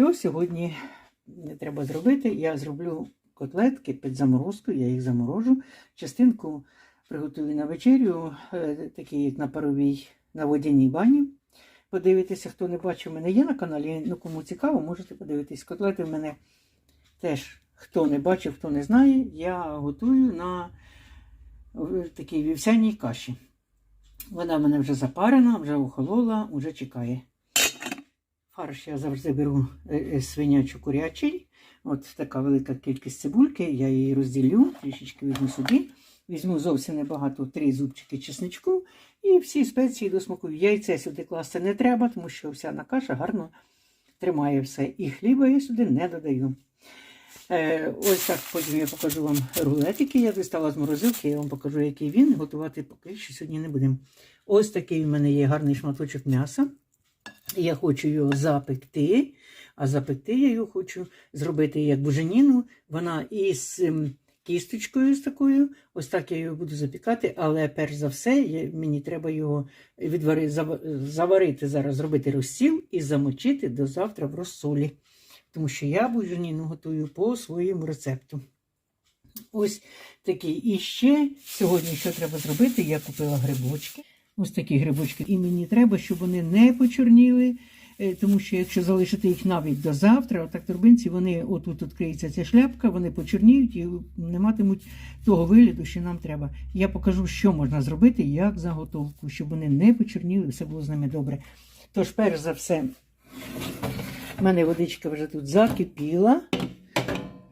Що сьогодні треба зробити? Я зроблю котлетки під заморозку, я їх заморожу. Частинку приготую на вечерю, е, такі як на паровій на водяній бані. Подивитися, хто не бачив, мене є на каналі. Ну, кому цікаво, можете подивитись. Котлети в мене теж хто не бачив, хто не знає, я готую на е, такій вівсяній каші. Вона в мене вже запарена, вже охолола, вже чекає. Фарш я завжди беру е, е, свинячу курячий. От така велика кількість цибульки, я її розділю, трішечки візьму собі. Візьму зовсім небагато, три зубчики чесничку і всі спеції до смаку. Яйце сюди класти не треба, тому що вся каша гарно тримає все. І хліба я сюди не додаю. Е, ось так потім я покажу вам рулет, який я дістала з морозилки. Я вам покажу, який він. Готувати поки що сьогодні не будемо. Ось такий в мене є гарний шматочок м'яса. Я хочу його запекти, а запекти я його хочу зробити як буженіну. Вона із ем, кісточкою з такою. Ось так я його буду запікати, але перш за все мені треба його відвари, заварити зараз, зробити розсіл і замочити до завтра в розсолі. Тому що я буженіну готую по своєму рецепту. Ось такий. І ще сьогодні, що треба зробити, я купила грибочки. Ось такі грибочки. І мені треба, щоб вони не почорніли, е, тому що якщо залишити їх навіть до завтра, отак торбинці, вони отут відкриється ця шляпка, вони почорніють і не матимуть того вигляду, що нам треба. Я покажу, що можна зробити, як заготовку, щоб вони не почорніли, все було з ними добре. Тож, перш за все, в мене водичка вже тут закипіла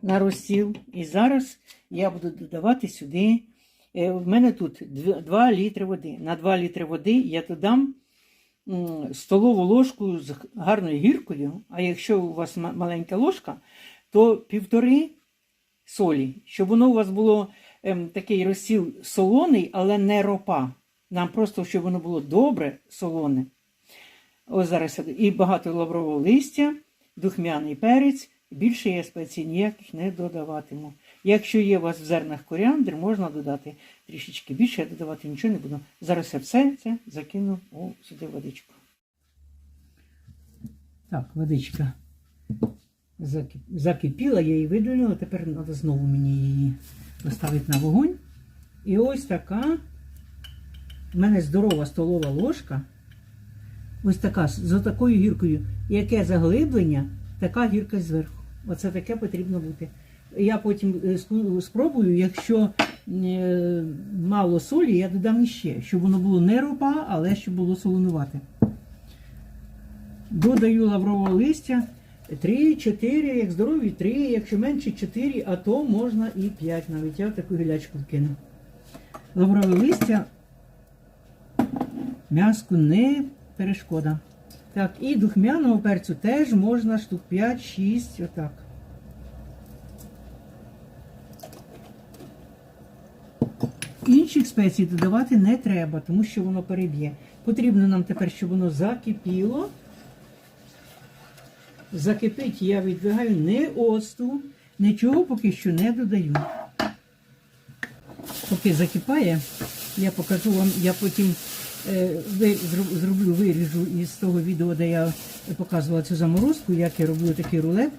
на розсіл. І зараз я буду додавати сюди. Е, В мене тут 2 літри води. На 2 літри води я додам столову ложку з гарною гіркою. А якщо у вас маленька ложка, то півтори солі, щоб воно у вас було ем, такий розсіл солоний, але не ропа. Нам просто, щоб воно було добре солоне. Ось зараз і багато лаврового листя, духмяний перець. Більше я спецій ніяких не додаватиму. Якщо є у вас в зернах коріандр, можна додати трішечки більше, я додавати нічого не буду. Зараз я все це закину у сюди водичку. Так, водичка закипіла, я її видалила, тепер треба знову мені її поставити на вогонь. І ось така в мене здорова столова ложка. Ось така з такою гіркою. Яке заглиблення, така гірка зверху. Оце таке потрібно бути. Я потім е, спробую, якщо е, мало солі, я додам іще, щоб воно було не ропа, але щоб було солонувати. Додаю лаврового листя 3-4, як здорові 3, якщо менше 4, а то можна і 5 навіть. Я таку гілячку вкину. Лаврове листя м'яску не перешкода. Так, і духмяного перцю теж можна штук 5-6, отак. Інших спецій додавати не треба, тому що воно переб'є. Потрібно нам тепер, щоб воно закипіло. Закипить я відбігаю не оцту, нічого поки що не додаю. Поки закипає, я покажу вам, я потім е, зроблю, виріжу із того відео, де я показувала цю заморозку, як я роблю такий рулет.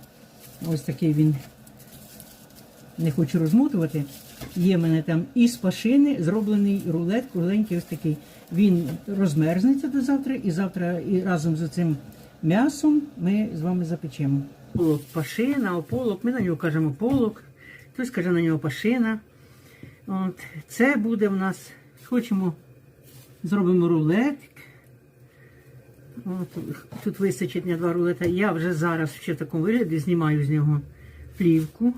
Ось такий він. Не хочу розмотувати. Є в мене там із пашини зроблений рулет, кругленький ось такий. Він розмерзнеться до завтра, і завтра і разом з цим м'ясом ми з вами запечемо. Полок пашина, ополок, ми на нього кажемо полок, хтось каже на нього пашина. От, це буде в нас, хочемо, зробимо рулетик. От, тут вистачить на два рулета. Я вже зараз ще в такому вигляді знімаю з нього плівку.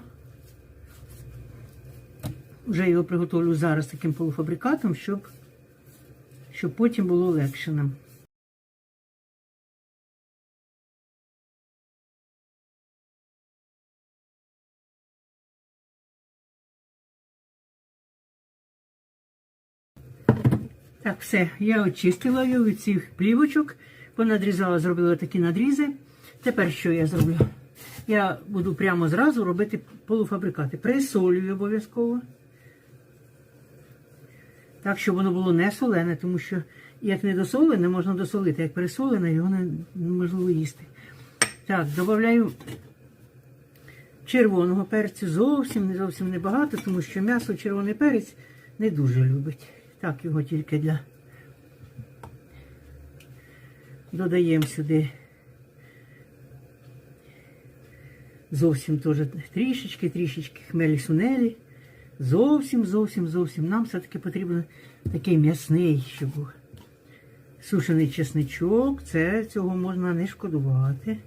Вже його приготовлю зараз таким полуфабрикатом, щоб, щоб потім було легше нам. Так, все, я очистила його від цих плівочок, понадрізала, зробила такі надрізи. Тепер що я зроблю? Я буду прямо зразу робити полуфабрикати. Присолюю обов'язково. Так, щоб воно було не солене, тому що як не досолене, можна досолити. Як пересолене, його неможливо їсти. Так, додаю червоного перцю зовсім, не зовсім небагато, тому що м'ясо червоний перець не дуже любить. Так, його тільки для. Додаємо сюди зовсім теж трішечки, трішечки хмелі сунелі. Зовсім, зовсім, зовсім. Нам все-таки потрібен такий м'ясний, щоб. Сушений чесничок, це цього можна не шкодувати.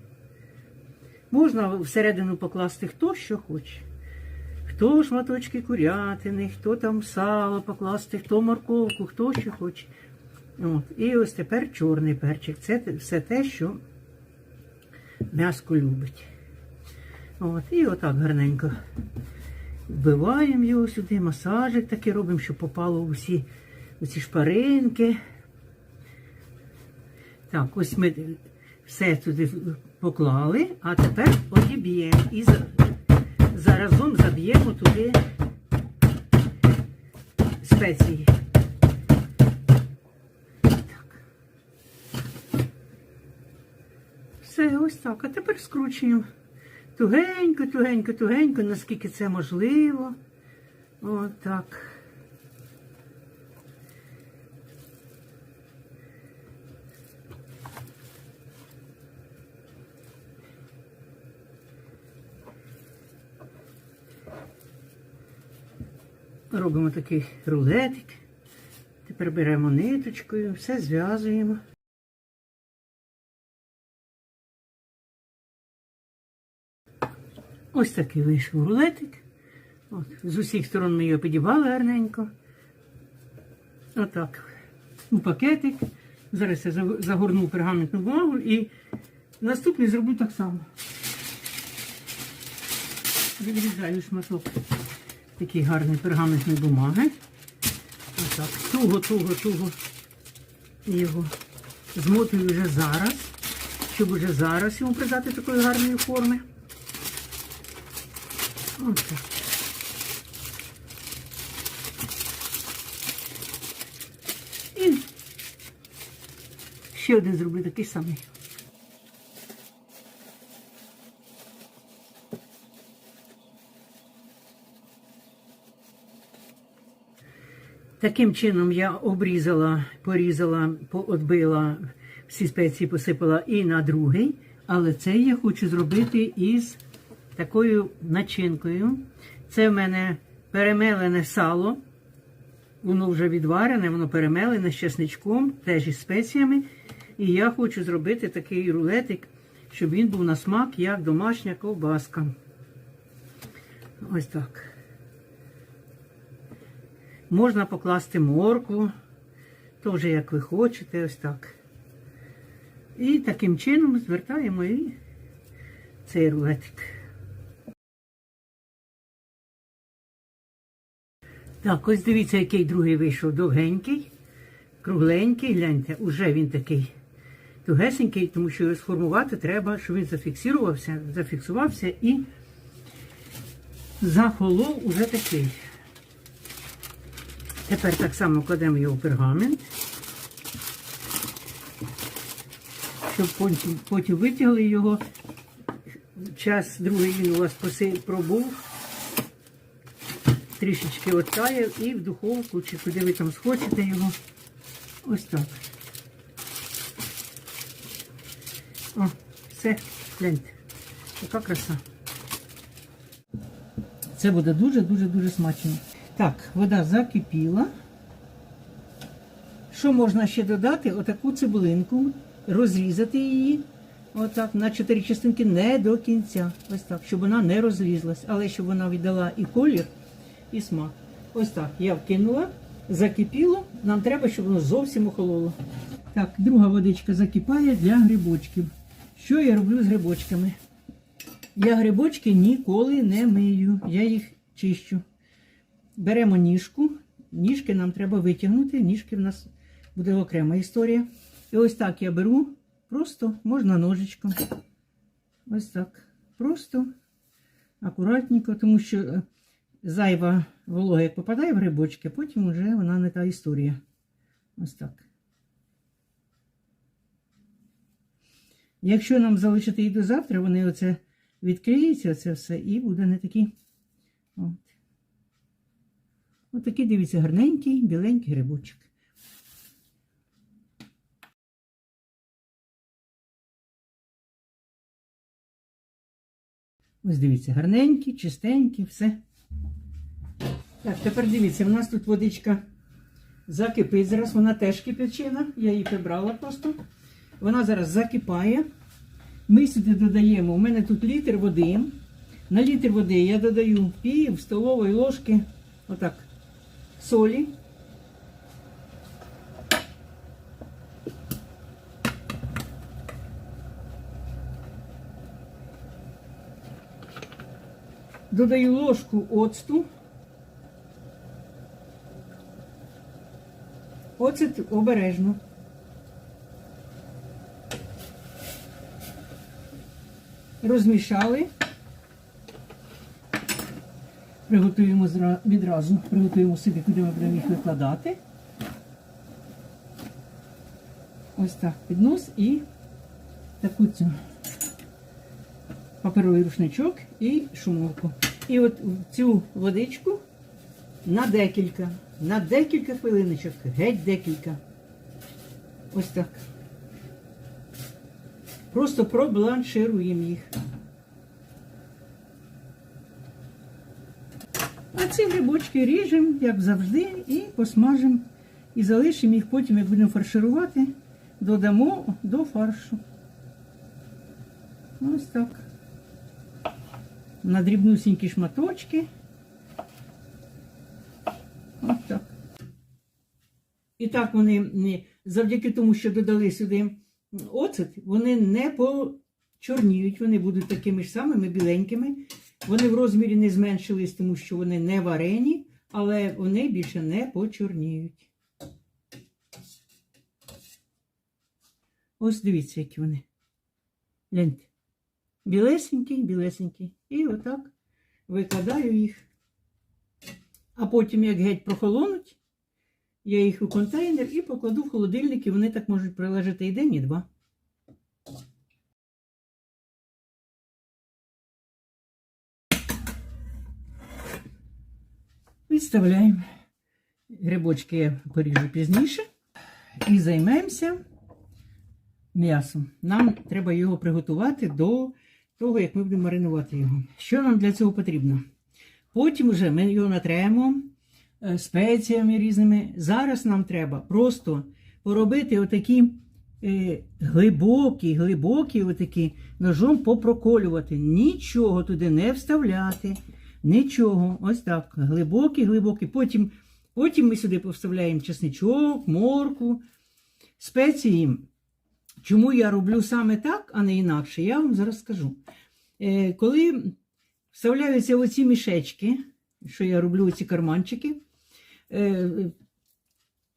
Можна всередину покласти хто що хоче. Хто шматочки курятини, хто там сало покласти, хто морковку, хто що хоче. От. І ось тепер чорний перчик. Це все те, що м'яско любить. От. І отак гарненько вбиваємо його сюди, масажик такий робимо, щоб попало в усі, усі шпаринки. Так, ось ми все туди поклали, а тепер одіб'ємо і заразом заб'ємо туди спеції. Все, ось так. А тепер скручуємо тугенько, тугенько, тугенько, наскільки це можливо. Отак. Робимо такий рулетик. Тепер беремо ниточкою, все зв'язуємо. Ось такий вийшов рулетик. От, з усіх сторон ми його підібали гарненько. Отак. У пакетик. Зараз я заг- загорну пергаментну бумагу і наступний зроблю так само. Відрізаю шматок такий гарний пергаментної бумаги. Отак. Туго, туго, туго його змотую вже зараз, щоб уже зараз йому придати такої гарної форми. Ось. І ще один зроблю такий самий. Таким чином я обрізала, порізала, поотбила, всі спеції посипала і на другий, але це я хочу зробити із такою начинкою. Це в мене перемелене сало. Воно вже відварене, воно перемелене з чесничком, теж із спеціями. І я хочу зробити такий рулетик, щоб він був на смак, як домашня ковбаска. Ось так. Можна покласти моркву, теж як ви хочете, ось так. І таким чином звертаємо і цей рулетик. Так, ось дивіться, який другий вийшов довгенький, кругленький. Гляньте, уже він такий тугесенький, тому що його сформувати треба, щоб він зафіксувався, зафіксувався і захолов уже такий. Тепер так само кладемо його в пергамент, щоб потім, потім витягли його. Час другий він у вас пробув, трішечки оттаяв і в духовку, чи куди ви там схочете його. Ось так. О, все, гляньте. Яка краса. Це буде дуже-дуже дуже смачно. Так, вода закипіла. Що можна ще додати? Отаку цибулинку, розрізати її. Отак, на чотири частинки не до кінця. Ось так, щоб вона не розрізалась, але щоб вона віддала і колір, і смак. Ось так. Я вкинула, закипіло. Нам треба, щоб воно зовсім охололо. Так, друга водичка закипає для грибочків. Що я роблю з грибочками? Я грибочки ніколи не мию, я їх чищу. Беремо ніжку, ніжки нам треба витягнути, ніжки в нас буде окрема історія. І ось так я беру, просто можна ножичком. Ось так. Просто акуратненько, тому що е, зайва волога, як попадає в грибочки, потім вже вона не та історія. Ось так. Якщо нам залишити їх до завтра, вони оце відкриються, оце все, і буде не такі. От. Ось такий, дивіться, гарненький, біленький грибочок. Ось дивіться, гарненький, чистенький, все. Так, тепер дивіться, в нас тут водичка закипить. Зараз вона теж кипячена. Я її прибрала просто. Вона зараз закипає. Ми сюди додаємо. У мене тут літр води. На літр води я додаю пів столової ложки отак, солі. Додаю ложку оцту. Оцет обережно. Розмішали. Приготуємо відразу, приготуємо собі, куди ми будемо їх викладати. Ось так піднос і таку цю паперовий рушничок і шумовку. І от цю водичку на декілька, на декілька хвилиночок, геть декілька. Ось так. Просто пробланшируємо їх. А ці грибочки ріжемо, як завжди, і посмажимо. І залишимо їх потім, як будемо фарширувати, додамо до фаршу. Ось так. На дрібнусінькі шматочки. Ось так. І так вони завдяки тому, що додали сюди оцет, вони не почорніють, вони будуть такими ж самими біленькими. Вони в розмірі не зменшились, тому що вони не варені, але вони більше не почорніють. Ось дивіться, які вони. Гляньте. Білесенький, білесенький. І отак викладаю їх. А потім, як геть прохолонуть, я їх у контейнер і покладу в холодильник, і вони так можуть пролежати і день, і два. Відставляємо. Грибочки я поріжу пізніше. І займемося м'ясом. Нам треба його приготувати до того, як ми будемо маринувати його. Що нам для цього потрібно? Потім вже ми його натремо спеціями різними. Зараз нам треба просто поробити отакі е, глибокі, глибокі, отакі ножом попроколювати. Нічого туди не вставляти. Нічого. Ось так. Глибокі, глибокі. Потім, потім ми сюди повставляємо чесничок, морку, спеції. Чому я роблю саме так, а не інакше, я вам зараз скажу. Е, коли вставляються оці мішечки, що я роблю ці карманчики, е,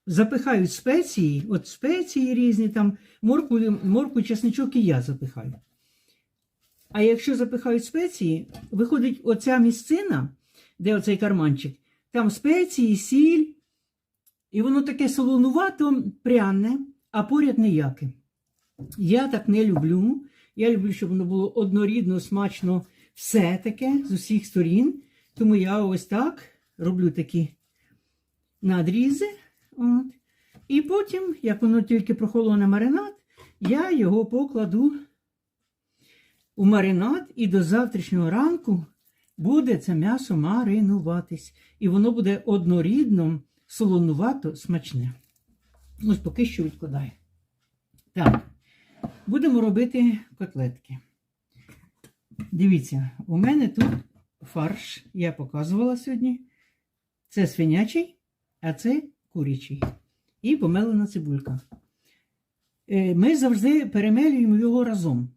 запихають спеції, от спеції різні, там морку, морку, чесничок і я запихаю. А якщо запихають спеції, виходить оця місцина, де оцей карманчик, там спеції, сіль, і воно таке солонувато, пряне, а поряд ніяке. Я так не люблю. Я люблю, щоб воно було однорідно, смачно, все таке з усіх сторін. Тому я ось так роблю такі надрізи. От. І потім, як воно тільки прохолоне маринад, я його покладу у маринад, і до завтрашнього ранку буде це м'ясо маринуватись. І воно буде однорідно, солонувато, смачне. Ось поки що відкладаю. Так, будемо робити котлетки. Дивіться, у мене тут фарш, я показувала сьогодні. Це свинячий, а це курячий. І помелена цибулька. Е, Ми завжди перемелюємо його разом.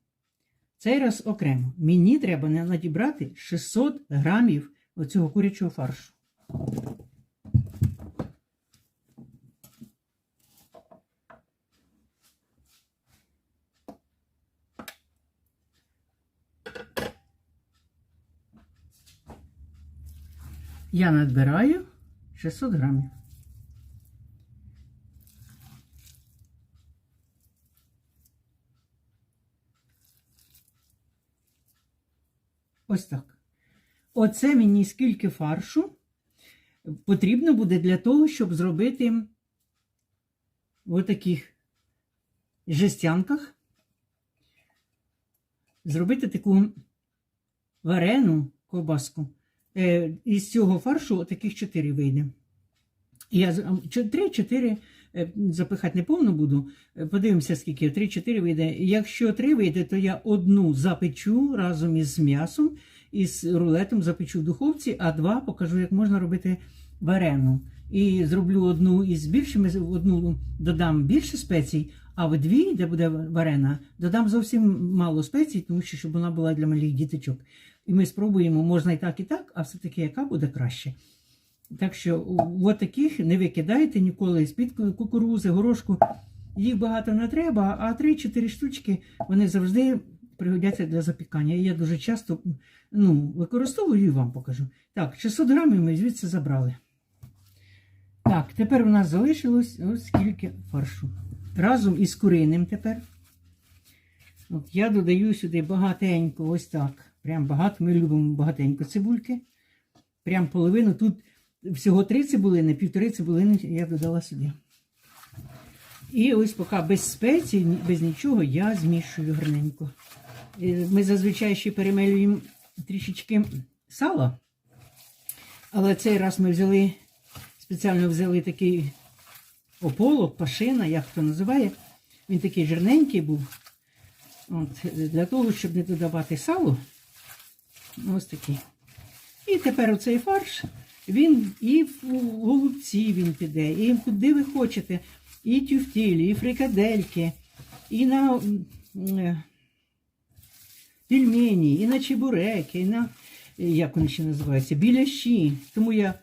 Цей раз окремо. Мені треба надібрати 600 грамів оцього курячого фаршу. Я надбираю 600 грамів. Ось так. Оце мені скільки фаршу потрібно буде для того, щоб зробити в таких жестянках, зробити таку варену ковбаску. Е, із цього фаршу таких 4 вийде. Я 3-4 запихати не повно буду. Е, Подивимося, скільки 3-4 вийде. Якщо 3 вийде, то я одну запечу разом із м'ясом і з рулетом запечу в духовці, а два покажу, як можна робити варену. І зроблю одну із більшими, одну додам більше спецій, а в дві, де буде варена, додам зовсім мало спецій, тому що щоб вона була для малих діточок. І ми спробуємо, можна і так, і так, а все-таки яка буде краще. Так що, от таких не викидайте ніколи з-під кукурузи, горошку. Їх багато не треба, а 3-4 штучки вони завжди пригодяться для запікання. Я дуже часто ну, використовую і вам покажу. Так, 600 грамів ми звідси забрали. Так, тепер у нас залишилось ось скільки фаршу. Разом із куриним тепер. От Я додаю сюди багатенько, ось так. Прям багато. Ми любимо багатенько цибульки. Прям половину. Тут всього три цибулини, півтори цибулини я додала сюди. І ось поки без спецій, без нічого я змішую гарненько. Е, Ми зазвичай ще перемелюємо трішечки сала. Але цей раз ми взяли, спеціально взяли такий ополок, пашина, як хто називає. Він такий жирненький був. От, Для того, щоб не додавати сало. Ось такий. І тепер оцей фарш, він і в голубці він піде, і куди ви хочете. І тюфтілі, і фрикадельки, і на е, пельмені, і на чебуреки, і на, як вони ще називаються, біляші. Тому я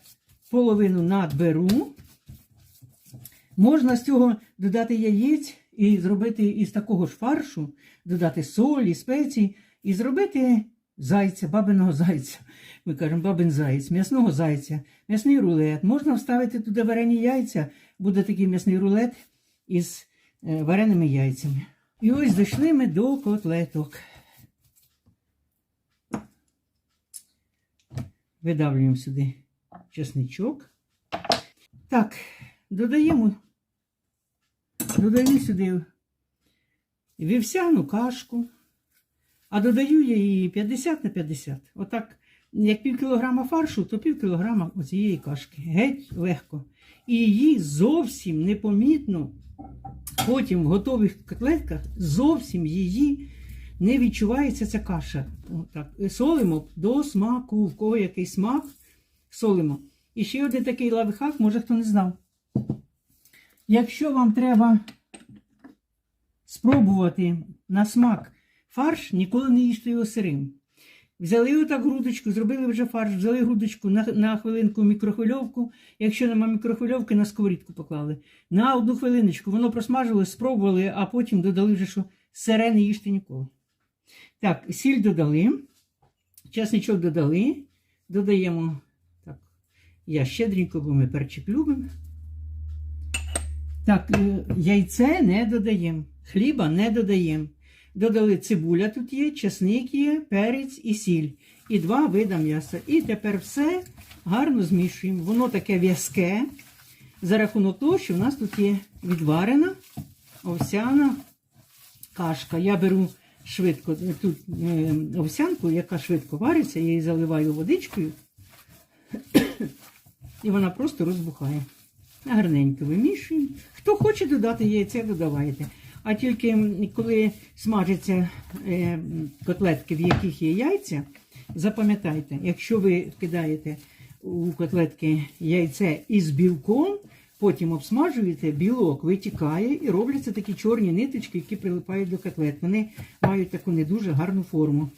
половину надберу. Можна з цього додати яєць і зробити із такого ж фаршу, додати солі, спеції, і зробити зайця, бабиного зайця. Ми кажемо бабин заєць, м'ясного зайця, м'ясний рулет. Можна вставити туди варені яйця, буде такий м'ясний рулет із е, вареними яйцями. І ось дійшли ми до котлеток. Видавлюємо сюди чесничок. Так, додаємо, додаю сюди вівсяну кашку, а додаю я її 50 на 50. Отак, як пів кілограма фаршу, то пів кілограма оцієї кашки. Геть легко. І її зовсім непомітно, потім в готових котлетках зовсім її не відчувається ця каша. Отак. Солимо до смаку, в кого який смак, солимо. І ще один такий лайфхак, може хто не знав. Якщо вам треба спробувати на смак фарш, ніколи не їжте його сирим. Взяли отак грудочку, зробили вже фарш, взяли грудочку на, на хвилинку мікрохвильовку. Якщо нема мікрохвильовки, на сковорідку поклали. На одну хвилиночку воно просмажилось, спробували, а потім додали вже, що сире не їжте ніколи. Так, сіль додали, чесничок додали, додаємо так, я щедренько, бо ми перчик любимо. Так, е, яйце не додаємо, хліба не додаємо. Додали цибуля тут є, чесник є, перець і сіль. І два вида м'яса. І тепер все гарно змішуємо. Воно таке в'язке за рахунок того, що в нас тут є відварена овсяна кашка. Я беру швидко тут е, овсянку, яка швидко вариться, я її заливаю водичкою, і вона просто розбухає. Гарненько вимішуємо. Хто хоче додати яйце, додавайте. А тільки коли смажаться е, котлетки, в яких є яйця, запам'ятайте, якщо ви кидаєте у котлетки яйце із білком, потім обсмажуєте, білок витікає і робляться такі чорні ниточки, які прилипають до котлет. Вони мають таку не дуже гарну форму.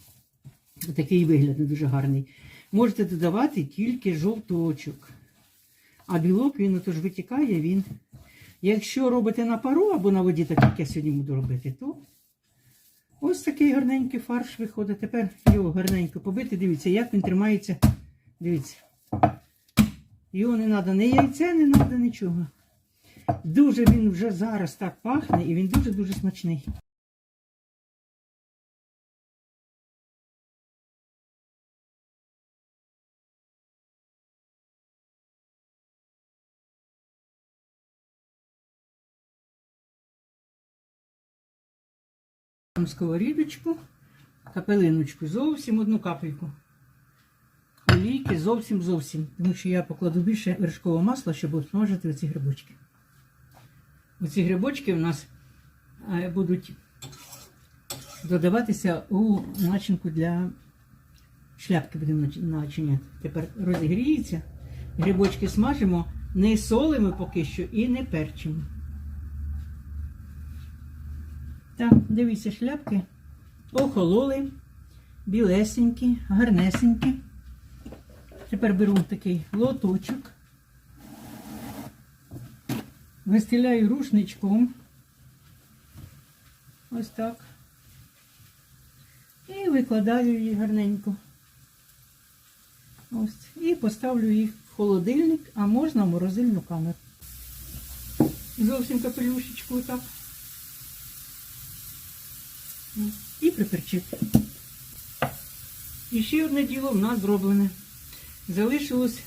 Такий вигляд не дуже гарний. Можете додавати тільки жовточок. А білок він отож витікає, він. Якщо робите на пару або на воді, так як я сьогодні буду робити, то ось такий гарненький фарш виходить. Тепер його гарненько побити. Дивіться, як він тримається. Дивіться. Його не треба ні яйця, не треба нічого. Дуже він вже зараз так пахне і він дуже-дуже смачний. Сковорідочку, капелиночку, зовсім одну капельку. Олійки зовсім зовсім. Тому що я покладу більше вершкового масла, щоб обсмажити оці грибочки. Оці грибочки у нас е, будуть додаватися у начинку для шляпки будемо начиняти. Тепер розігріється. Грибочки смажимо, не солимо поки що і не перчимо. Так, дивіться, шляпки охололи, білесенькі, гарнесенькі. Тепер беру такий лоточок, вистеляю рушничком. Ось так. І викладаю її гарненько. Ось. І поставлю їх в холодильник, а можна в морозильну камеру. Зовсім капелюшечку так. І приперчити. І ще одне діло в нас зроблене. Залишилось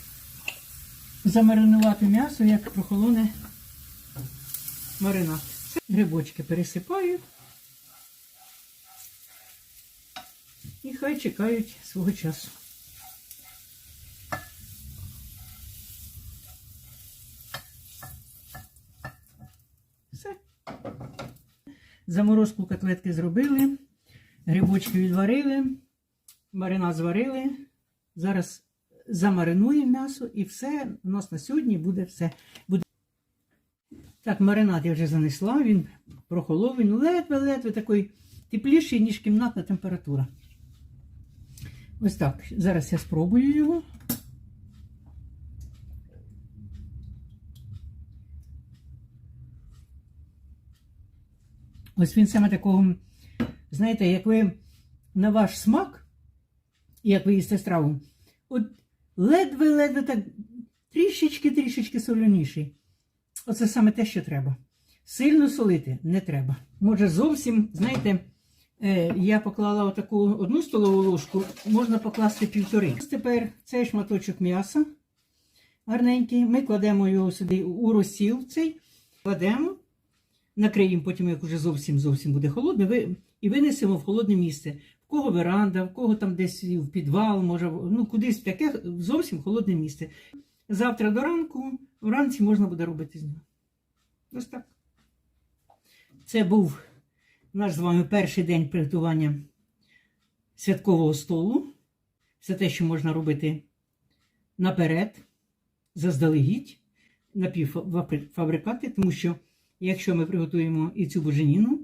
замаринувати м'ясо, як прохолоне маринад. Грибочки пересипаю. І хай чекають свого часу. Все. Заморозку котлетки зробили, грибочки відварили, маринад зварили. Зараз замаринуємо м'ясо і все. У нас на сьогодні буде все. Буде... Так, маринад я вже занесла, він прохолов, він ледве-ледве такий тепліший, ніж кімнатна температура. Ось так. Зараз я спробую його. Ось він саме такого, знаєте, як ви на ваш смак, як ви їсте страву, от ледве-ледве так трішечки-трішечки солоніший. Оце саме те, що треба. Сильно солити не треба. Може, зовсім, знаєте, е, я поклала отаку одну столову ложку, можна покласти півтори. Ось Тепер цей шматочок м'яса гарненький. Ми кладемо його сюди у розсіл цей, кладемо, накриємо потім, як уже зовсім зовсім буде холодно, ви, і винесемо в холодне місце. В кого веранда, в кого там десь в підвал, може, ну кудись в таке зовсім холодне місце. Завтра до ранку, вранці можна буде робити з нього. Ось так. Це був наш з вами перший день приготування святкового столу. Все те, що можна робити наперед, заздалегідь, напівфабрикати, тому що якщо ми приготуємо і цю буженіну,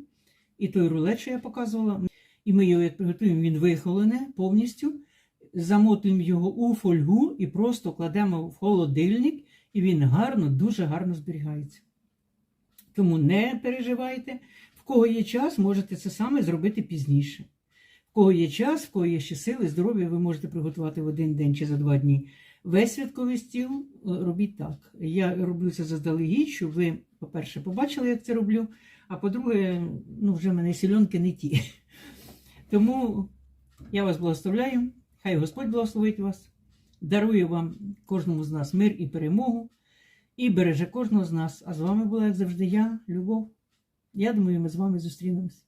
і той рулет, що я показувала, і ми його як приготуємо, він вихолене повністю, замотуємо його у фольгу і просто кладемо в холодильник, і він гарно, дуже гарно зберігається. Тому не переживайте. В кого є час, можете це саме зробити пізніше. В кого є час, в кого є ще сили, здоров'я, ви можете приготувати в один день чи за два дні. Весь святковий стіл е, робіть так. Я роблю це заздалегідь, щоб ви, по-перше, побачили, як це роблю, а по-друге, ну, вже в мене сільонки не ті. Тому я вас благословляю, хай Господь благословить вас, дарує вам кожному з нас мир і перемогу, і береже кожного з нас. А з вами була, як завжди, я, Любов. Я думаю, ми з вами зустрінемось.